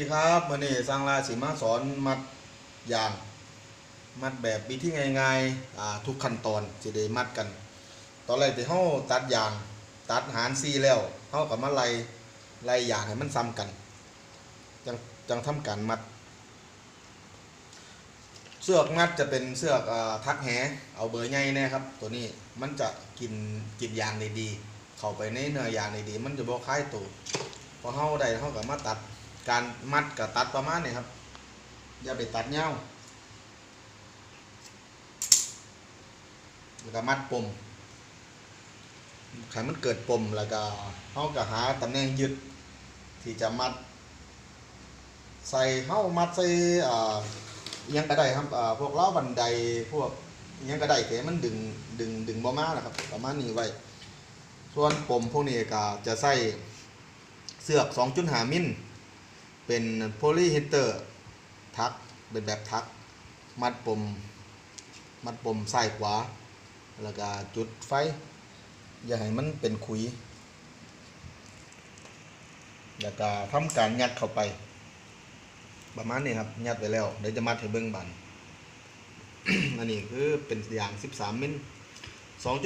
ดีครับมื่อนี้สร้างราสีมาสอนมัดยาง มัดแบบวิธีง่ายๆทุกขั้นตอนจะได้มัดกัน ตอนแรกที่เฮาตัดยาง ตัดหารซีแล้วเฮากับมาไล่ไล่ยางให้มันซ้ำกัน จังจังทำการมัด เสือกมัดจะเป็นเสือกอทักแหเอาเบอร์ใหญ่น่ครับ ตัวนี้มันจะกินกินยางได้ดี เข้าไปในเนื้อยางได้ดี มันจะบ่คล้ายตัวพอเฮาได้เฮาก็มาตัด การมัดกับตัดประมาณนี้ครับ อย่าไปตัดเงาแล้วก็มัดปมขันมันเกิดปมแล้วก็เฮาก็หาตำแหน่งยึดที่จะมัด ใส่เฮามัดใส่อ่าอิหยังก็ได้ครับพวกล้าบันไดพวกยังก็ได้แต่มันดึงดึงดึงบ่มานะครับ ประมาณนี้ไว้ ส่วนปมพวกนี้ก็จะใส่เสือก 2.5มิล เป็นโพลีเฮเตอร์ทักเป็นแบบทัก มัดปม มัดปมซ้ายขวา แล้วก็จุดไฟ อย่าให้มันเป็นขุย แล้วก็ทำการยัดเข้าไป ประมาณนี้ครับ ยัดไปแล้ว เดี๋ยวจะมัดให้เบิ้งบันอันนี้คือเป็นอย่าง 13มิล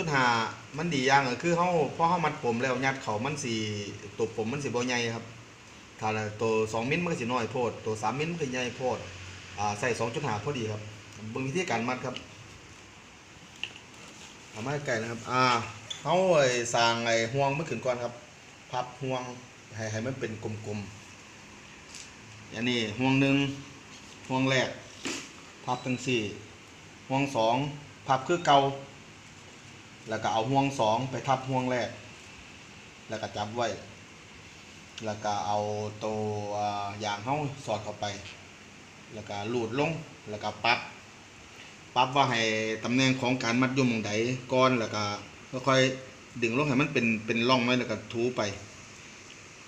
2.5มันดีอย่างก็คือเฮาพอเฮามัดปมแล้วยัดเขามันสิตัวปมมันสิบ่ใหญ่ครับ ถ้าตัวสองมิลมันก็สิน้อยโพด ตัวสามมิลมันก็ใหญ่โพดอ่าใส่สองจุดหาพอดีครับเบิ่งวิธีการมัดครับเอามาใกล้นะครับ อ่าเฮาไอ้สางไอ้ห่วงมันขึ้นก่อนครับ พับห่วงให้ให้มันเป็นกลมๆอันนี้ห่วงหนึ่งห่วงแรก พับทั้งสี่ห่วงสองพับคือเก่าแล้วก็เอาห่วงสองไปทับห่วงแรก แล้วก็จับไว้ แล้วก็เอาตัวยางเฮาสอดเข้าไป แล้วก็ลูดลงแล้วก็ปรับปรับว่าให้ตำแหน่งของการมัดยู่หมองใดก่อนแล้วก็ค่อยดึงลงให้มันเป็นเป็นร่องไว้แล้วก็ถูไป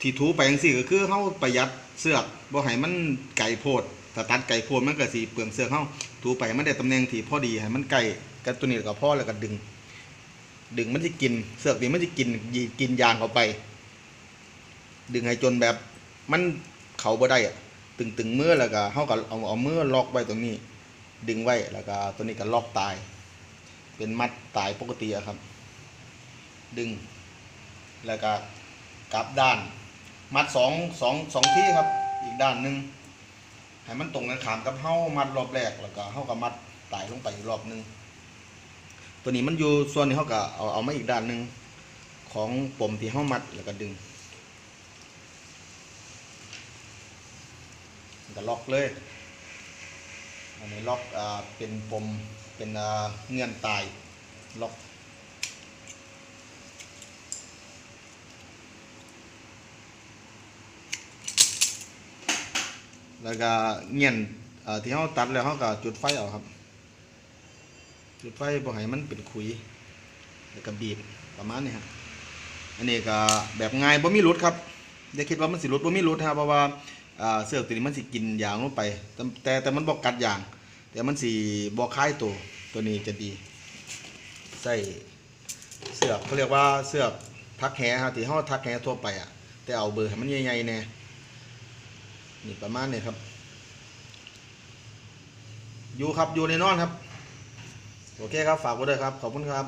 ที่ถูไปจังซี่ก็คือเฮาประหยัดเสือกบ่ให้มันไกลโพดถ้าตัดไกลโพดมันก็สิเปลืองเสือกเฮาถูไปมันได้ตำแหน่งที่พอดีให้มันใกล้กับตัวนี้แล้วก็พอแล้วก็ดึง ดึงมันสิกินเสือกนี่มันสิกินกินยางเข้าไป ดึงให้จนแบบมันเขาบ่ได้อะตึงตึงมือแล้วก็เฮาก็เอาเอามือล็อกไว้ตรงนี้ ดึงไว้แล้วก็ตัวนี้ก็ล็อกตาย เป็นมัดตายปกติอะครับ ดึง แล้วก็กลับด้าน มัดสองสองสองที่ครับ อีกด้านหนึ่งให้มันตรงกันขามกับเฮามัดรอบแรกแล้วก็เฮาก็มัดตายลงไปอีกรอบหนึ่งตัวนี้มันอยู่ส่วนนี้เฮาก็เอาเอามาอีกด้านหนึ่งของปมที่เฮามัดแล้วก็ดึง ก็ล็อกเลย อันนี้ล็อกอ่าเป็นปมเป็นอ่าเงื่อนตายล็อกแล้วก็เงียนเอ่อที่เขาตัดแล้วเขาก็จุดไฟเอาครับ จุดไฟบ่ให้มันเป็นขุย แล้วก็บีบประมาณนี้ครับอันนี้ก็แบบง่ายบ่มีรุดครับอย่าคิดว่ามันสิรุดบ่มีรุดครับเพราะว่า เสือกตัวนี้มันสิกินยางลงไป แต่แต่มันบ่กัดยาง แต่มันสิบ่คล้ายตัวตัวนี้จะดีใส่เสือกเขาเรียกว่าเสือกทักแหครับที่เฮาทักแหทั่วไปอะ แต่เอาเบอร์ให้มันใหญ่ๆแน่นี่ประมาณนี้ครับอยู่ครับอยู่ในนอนครับ โอเคครับ ฝากไว้ด้วยครับ ขอบคุณครับ